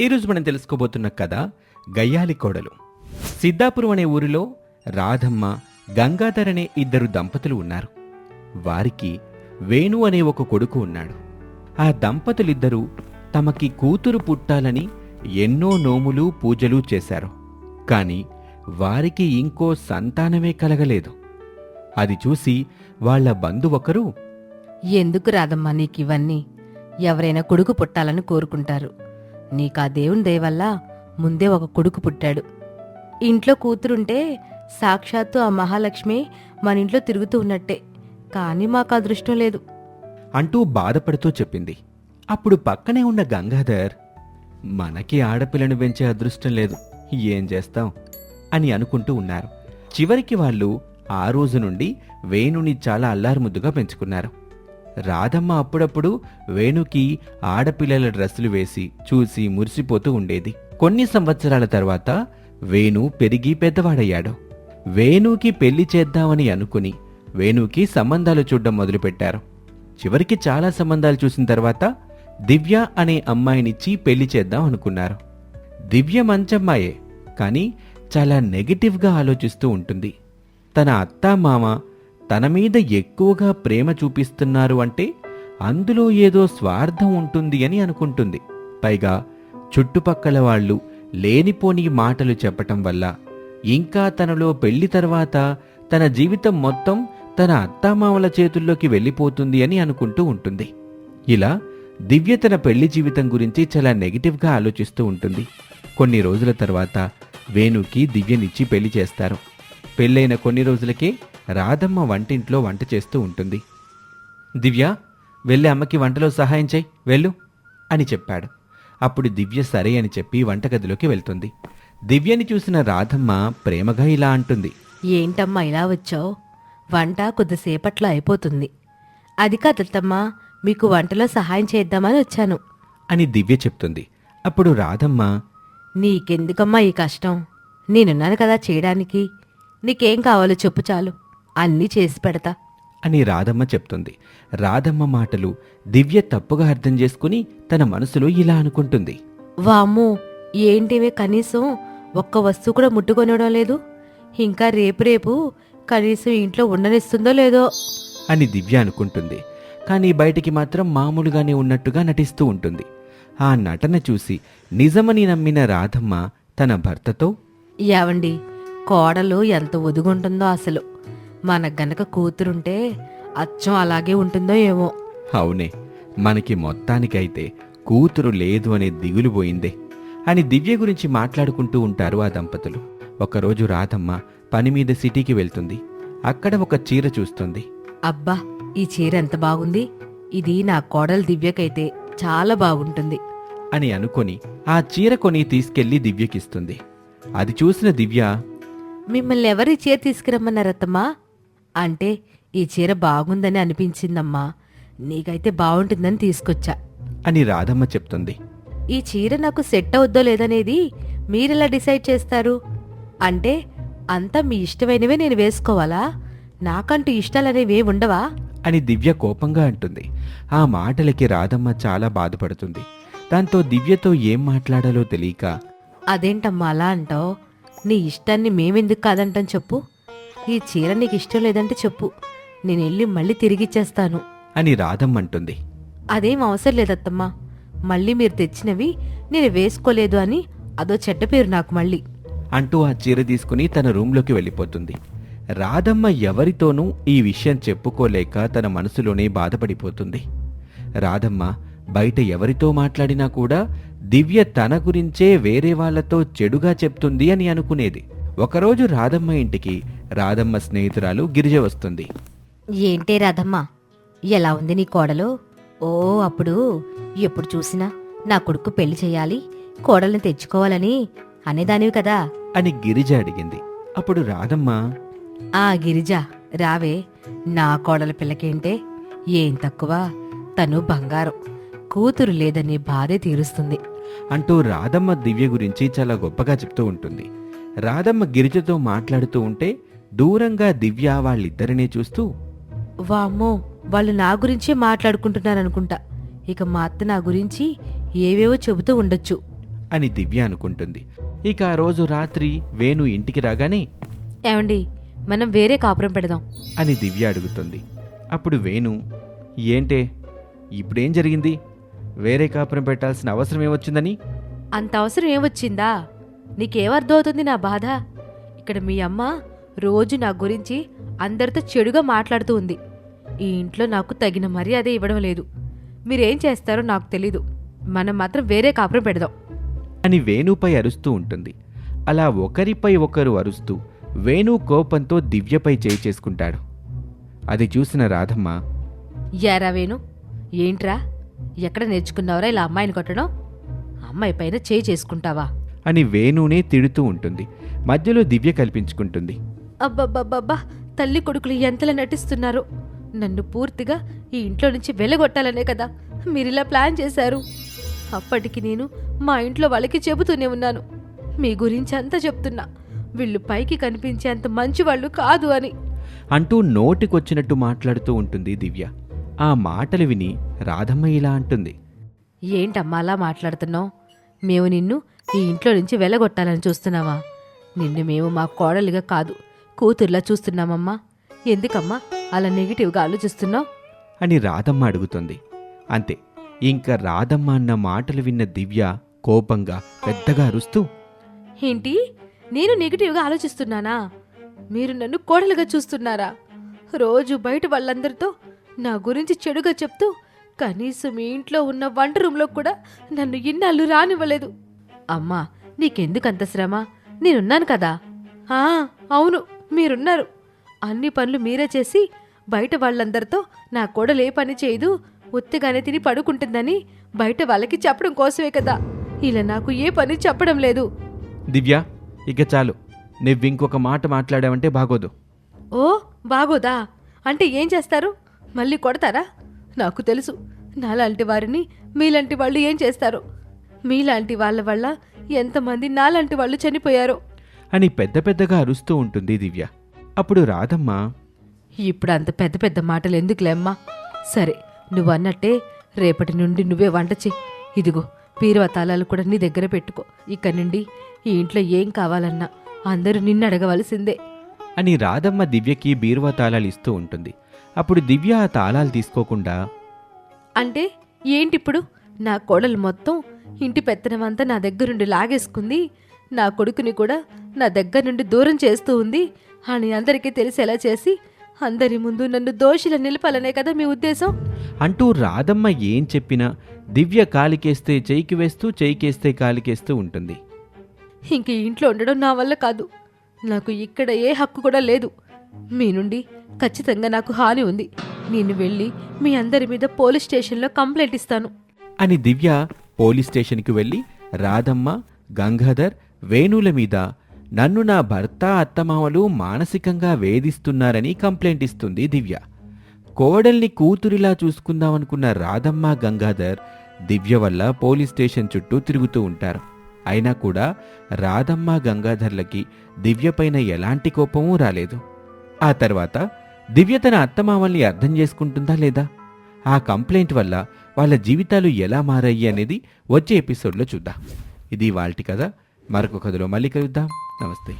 ఈరోజు మనం తెలుసుకోబోతున్న కథ గయ్యాలి కోడలు. సిద్ధాపురం అనే ఊరిలో రాధమ్మ గంగాధర్ అనే ఇద్దరు దంపతులు ఉన్నారు. వారికి వేణు అనే ఒక కొడుకు ఉన్నాడు. ఆ దంపతులిద్దరూ తమకి కూతురు పుట్టాలని ఎన్నో నోములు పూజలు చేశారు. కాని వారికి ఇంకో సంతానమే కలగలేదు. అది చూసి వాళ్ళ బంధు ఒకరు ఎందుకు రాదమ్మా నీకివన్నీ? ఎవరైనా కొడుకు పుట్టాలని కోరుకుంటారు. నీకా దేవుని దయవల్ల ముందే ఒక కొడుకు పుట్టాడు. ఇంట్లో కూతురుంటే సాక్షాత్తు ఆ మహాలక్ష్మి మన ఇంట్లో తిరుగుతూ ఉన్నట్టే కానీ మాకు అదృష్టం లేదు. అంటూ బాధపడుతూ చెప్పింది. అప్పుడు పక్కనే ఉన్న గంగాధర్ మనకి ఆడపిల్లను పెంచే అదృష్టం లేదు ఏం చేస్తాం? అని అనుకుంటూ ఉన్నారు. చివరికి వాళ్ళు ఆ రోజు నుండి వేణుని చాలా అల్లారుముద్దుగా పెంచుకున్నారు. రాధమ్మ అప్పుడప్పుడు వేణుకి ఆడపిల్లల డ్రెస్సులు వేసి చూసి మురిసిపోతూ ఉండేది. కొన్ని సంవత్సరాల తర్వాత వేణు పెరిగి పెద్దవాడయ్యాడు. వేణుకి పెళ్ళి చేద్దామని అనుకుని వేణుకి సంబంధాలు చూడడం మొదలుపెట్టారు. చివరికి చాలా సంబంధాలు చూసిన తర్వాత దివ్య అనే అమ్మాయినిచ్చి పెళ్ళి చేద్దాం అనుకున్నారు. దివ్య మంచమ్మాయే కానీ చాలా నెగిటివ్గా ఆలోచిస్తూ ఉంటుంది. తన అత్తా మామ తన మీద ఎక్కువగా ప్రేమ చూపిస్తున్నారు అంటే అందులో ఏదో స్వార్థం ఉంటుంది అని అనుకుంటుంది. పైగా చుట్టుపక్కల వాళ్ళు లేనిపోని మాటలు చెప్పటం వల్ల ఇంకా తనలో పెళ్ళి తర్వాత తన జీవితం మొత్తం తన అత్తామామల చేతుల్లోకి వెళ్ళిపోతుంది అని అనుకుంటూ ఉంటుంది. ఇలా దివ్య తన పెళ్ళి జీవితం గురించి చాలా నెగిటివ్గా ఆలోచిస్తూ ఉంటుంది. కొన్ని రోజుల తర్వాత వేణుకి దివ్యనిచ్చి పెళ్ళి చేస్తారు. పెళ్ళైన కొన్ని రోజులకే రాధమ్మ వంటింట్లో వంట చేస్తూ ఉంటుంది. దివ్య వెళ్ళి అమ్మకి వంటలో సహాయం చేయి వెళ్ళు అని చెప్పాడు. అప్పుడు దివ్య సరే అని చెప్పి వంటగదిలోకి వెళ్తుంది. దివ్యని చూసిన రాధమ్మ ప్రేమగా ఇలా అంటుంది. ఏంటమ్మా ఇలా వచ్చావు? వంట కొద్దిసేపట్లో అయిపోతుంది. అది కాదత్తమ్మా మీకు వంటలో సహాయం చేద్దామని వచ్చాను. అని దివ్య చెప్తుంది. అప్పుడు రాధమ్మ నీకెందుకమ్మా ఈ కష్టం? నేనున్నాను కదా చేయడానికి. నీకేం కావాలో చెప్పు చాలు. అన్నీ చేసి పెడతా. అని రాధమ్మ చెప్తుంది. రాధమ్మ మాటలు దివ్య తప్పుగా అర్థం చేసుకుని తన మనసులో ఇలా అనుకుంటుంది. వామ్మో ఏంటివే కనీసం ఒక్క వస్తువు కూడా ముట్టుకొనడం లేదు? ఇంకా రేపు రేపు కనీసం ఇంట్లో ఉండనిస్తుందో లేదో? అని దివ్య అనుకుంటుంది. కానీ బయటికి మాత్రం మామూలుగానే ఉన్నట్టుగా నటిస్తూ ఉంటుంది. ఆ నటన చూసి నిజమని నమ్మిన రాధమ్మ తన భర్తతో ఏవండి కోడలు ఎంత ఒదుగుంటుందో అసలు. మనకు గనక కూతురుంటే అచ్చం అలాగే ఉంటుందో ఏమో. అవునే మనకి మొత్తానికైతే కూతురు లేదు అనే దిగులు పోయిందే. అని దివ్య గురించి మాట్లాడుకుంటూ ఉంటారు ఆ దంపతులు. ఒకరోజు రాధమ్మ పని మీద సిటీకి వెళ్తుంది. అక్కడ ఒక చీర చూస్తుంది. అబ్బా ఈ చీర ఎంత బాగుంది. ఇది నా కోడలు దివ్యకైతే చాలా బాగుంటుంది. అని అనుకొని ఆ చీర కొని తీసుకెళ్ళి దివ్యకిస్తుంది. అది చూసిన దివ్య మిమ్మల్ని ఎవరి చీర తీసుకురమ్మన్నారత్తమ్మా అంటే ఈ చీర బాగుందని అనిపించిందమ్మా. నీకైతే బాగుంటుందని తీసుకొచ్చా. అని రాధమ్మ చెప్తుంది. ఈ చీర నాకు సెట్ అవుద్దో లేదనేది మీరెలా డిసైడ్ చేస్తారు? అంటే అంతా మీ ఇష్టమైనవే నేను వేసుకోవాలా? నాకంటూ ఇష్టాలనేవి ఉండవా? అని దివ్య కోపంగా అంటుంది. ఆ మాటలకి రాధమ్మ చాలా బాధపడుతుంది. దాంతో దివ్యతో ఏం మాట్లాడాలో తెలియక అదేంటమ్మా అలా అంటావు? నీ ఇష్టాన్ని మేమెందుకు కాదంటాం చెప్పు. ఈ చీర నీకు ఇష్టం లేదంటే చెప్పు. నేను వెళ్ళి మళ్ళీ తిరిగిచ్చేస్తాను అని రాధమ్మ అంటుంది. అదేం అవసరం లేదత్తమ్మా. మళ్ళీ మీరు తెచ్చినవి నేను వేసుకోలేదు అని అదో చెడ్డ పేరు నాకు మళ్ళీ. అంటూ ఆ చీర తీసుకుని తన రూంలోకి వెళ్ళిపోతుంది. రాధమ్మ ఎవరితోనూ ఈ విషయం చెప్పుకోలేక తన మనసులోనే బాధపడిపోతుంది. రాధమ్మ బయట ఎవరితో మాట్లాడినా కూడా దివ్య తన గురించే వేరే వాళ్ళతో చెడుగా చెప్తుంది అని అనుకునేది. ఒకరోజు రాధమ్మ ఇంటికి రాధమ్మ స్నేహితురాలు గిరిజ వస్తుంది. ఏంటే రాధమ్మా? ఎలా ఉంది నీ కోడలు? ఓ అప్పుడు ఎప్పుడు చూసినా నా కొడుకు పెళ్ళి చేయాలి కోడల్ని తెచ్చుకోవాలని అనేదానివి కదా. అని గిరిజ అడిగింది. అప్పుడు రాధమ్మ ఆ గిరిజ రావే నా కోడల పిల్లకేంటే ఏం తక్కువ తను బంగారం కూతురు లేదనే బాధే తీరుస్తుంది. అంటూ రాధమ్మ దివ్య గురించి చాలా గొప్పగా చెప్తూ ఉంటుంది. రాధమ్మ గిరిజతో మాట్లాడుతూ ఉంటే దూరంగా దివ్య వాళ్ళిద్దరినీ చూస్తూ వామ్మో వాళ్ళు నా గురించే మాట్లాడుకుంటున్నారనుకుంటా. ఇక మా అత్త నా గురించి ఏవేవో చెబుతూ ఉండొచ్చు. అని దివ్య అనుకుంటుంది. ఇక ఆ రోజు రాత్రి వేణు ఇంటికి రాగానే ఏమండి మనం వేరే కాపురం పెడదాం. అని దివ్య అడుగుతుంది. అప్పుడు వేణు ఏంటే ఇప్పుడేం జరిగింది? వేరే కాపురం పెట్టాల్సిన అవసరం ఏమొచ్చిందని? అంత అవసరం ఏమొచ్చిందా? నీకేమర్థమవుతుంది నా బాధ? ఇక్కడ మీ అమ్మ రోజు నా గురించి అందరితో చెడుగా మాట్లాడుతూ ఉంది. ఈ ఇంట్లో నాకు తగిన మర్యాద ఇవ్వడం లేదు. మీరేం చేస్తారో నాకు తెలీదు. మనం మాత్రం వేరే కాపురం పెడదాం. అని వేణుపై అరుస్తూ ఉంటుంది. అలా ఒకరిపై ఒకరు అరుస్తూ వేణు కోపంతో దివ్యపై చేయి చేసుకుంటాడు. అది చూసిన రాధమ్మ యారా వేణు ఏంట్రా? ఎక్కడ నేర్చుకున్నావురా ఇలా అమ్మాయిని కొట్టడం? అమ్మాయి పైన చేయి చేసుకుంటావా? అని వేణునే తిడుతూ ఉంటుంది. మధ్యలో దివ్య కల్పించుకుంటుంది. అబ్బబ్బబ్బబ్బా తల్లి కొడుకులు ఎంతలా నటిస్తున్నారు? నన్ను పూర్తిగా ఈ ఇంట్లో నుంచి వెళ్ళగొట్టాలనే కదా మీరిలా ప్లాన్ చేశారు. అప్పటికి నేను మా ఇంట్లో వాళ్ళకి చెబుతూనే ఉన్నాను. మీ గురించి అంతా చెప్తున్నా. వీళ్ళు పైకి కనిపించేంత మంచివాళ్ళు కాదు అని. అంటూ నోటికొచ్చినట్టు మాట్లాడుతూ ఉంటుంది దివ్య. ఆ మాటలు విని రాధమ్మ ఇలా అంటుంది. ఏంటమ్మా అలా మాట్లాడుతున్నావు? మేము నిన్ను ఈ ఇంట్లో నుంచి వెళ్ళగొట్టాలని చూస్తున్నావా? నిన్ను మేము మా కోడలిగా కాదు కూతుర్లా చూస్తున్నామమ్మా. ఎందుకమ్మా అలా నెగిటివ్గా ఆలోచిస్తున్నావు? అని రాధమ్మ అడుగుతుంది. అంతే ఇంకా రాధమ్మ అన్న మాటలు విన్న దివ్య కోపంగా పెద్దగా అరుస్తూ ఏంటి? నేను నెగిటివ్గా ఆలోచిస్తున్నానా? మీరు నన్ను కోడలుగా చూస్తున్నారా? రోజు బయట వాళ్ళందరితో నా గురించి చెడుగా చెప్తూ కనీసం మీ ఇంట్లో ఉన్న వంట రూమ్లో కూడా నన్ను ఇన్నాళ్ళు రానివ్వలేదు. అమ్మా నీకెందుకంత శ్రమ? నేనున్నాను కదా? ఆ అవును మీరున్నారు. అన్ని పనులు మీరే చేసి బయట వాళ్ళందరితో నా కోడలు ఏ పని చేయదు ఉత్తిగానే తిని పడుకుంటుందని బయట వాళ్ళకి చెప్పడం కోసమే కదా. ఇలా నాకు ఏ పని చెప్పడం లేదు. దివ్య ఇక చాలు. నువ్వు ఇంకొక మాట మాట్లాడావంటే బాగోదు. ఓ బాగోదా? అంటే ఏం చేస్తారు? మళ్ళీ కొడతారా? నాకు తెలుసు. నాలాంటి వారిని మీలాంటి వాళ్ళు ఏం చేస్తారు? మీలాంటి వాళ్ళ వల్ల ఎంతమంది నాలాంటి వాళ్ళు చనిపోయారో? అని పెద్ద పెద్దగా అరుస్తూ ఉంటుంది దివ్య. అప్పుడు రాధమ్మ ఇప్పుడు అంత పెద్ద పెద్ద మాటలు ఎందుకులేమ్మా సరే నువ్వు అన్నట్టే రేపటి నుండి నువ్వే వంట చెయ్యి ఇదిగో పీరువ తాళాలు కూడా నీ దగ్గర పెట్టుకో. ఇక్కడి నుండి ఈ ఇంట్లో ఏం కావాలన్నా అందరూ నిన్ను అడగవలసిందే. అని రాధమ్మ దివ్యకి బీరువా తాళాలు ఇస్తూ ఉంటుంది. అప్పుడు దివ్య ఆ తాళాలు తీసుకోకుండా అంటే ఏంటిప్పుడు? నా కోడలు మొత్తం ఇంటి పెత్తనమంతా నా దగ్గరుండి లాగేసుకుంది. నా కొడుకుని కూడా నా దగ్గర నుండి దూరం చేస్తూ ఉంది. అని అందరికీ తెలిసేలా చేసి అందరి ముందు నన్ను దోషిల నిలపాలనే కదా మీ ఉద్దేశం? అంటూ రాధమ్మ ఏం చెప్పినా దివ్య కాలికేస్తే చేయికి వేస్తూ చేయికేస్తే కాలికేస్తూ ఉంటుంది. ఇంక ఇంట్లో ఉండడం నా వల్ల కాదు. నాకు ఇక్కడ ఏ హక్కు కూడా లేదు. మీ నుండి ఖచ్చితంగా నాకు హాని ఉంది. నేను వెళ్ళి మీ అందరి మీద పోలీస్ స్టేషన్లో కంప్లైంట్ ఇస్తాను. అని దివ్య పోలీస్ స్టేషన్కి వెళ్ళి రాధమ్మ గంగాధర్ వేణుల మీద నన్ను నా భర్త అత్తమామలు మానసికంగా వేధిస్తున్నారని కంప్లైంట్ ఇస్తుంది దివ్య. కోడల్ని కూతురిలా చూసుకుందామనుకున్న రాధమ్మ గంగాధర్ దివ్య వల్ల పోలీస్ స్టేషన్ చుట్టూ తిరుగుతూ ఉంటారు. అయినా కూడా రాధమ్మ గంగాధర్లకి దివ్యపైన ఎలాంటి కోపమూ రాలేదు. ఆ తర్వాత దివ్య తన అత్తమామల్ని అర్థం చేసుకుంటుందా లేదా? ఆ కంప్లైంట్ వల్ల వాళ్ళ జీవితాలు ఎలా మారాయి అనేది వచ్చే ఎపిసోడ్లో చూద్దాం. ఇది వాళ్ళటి కథ. మరొక కథలో మళ్ళీ కలుద్దాం. నమస్తే.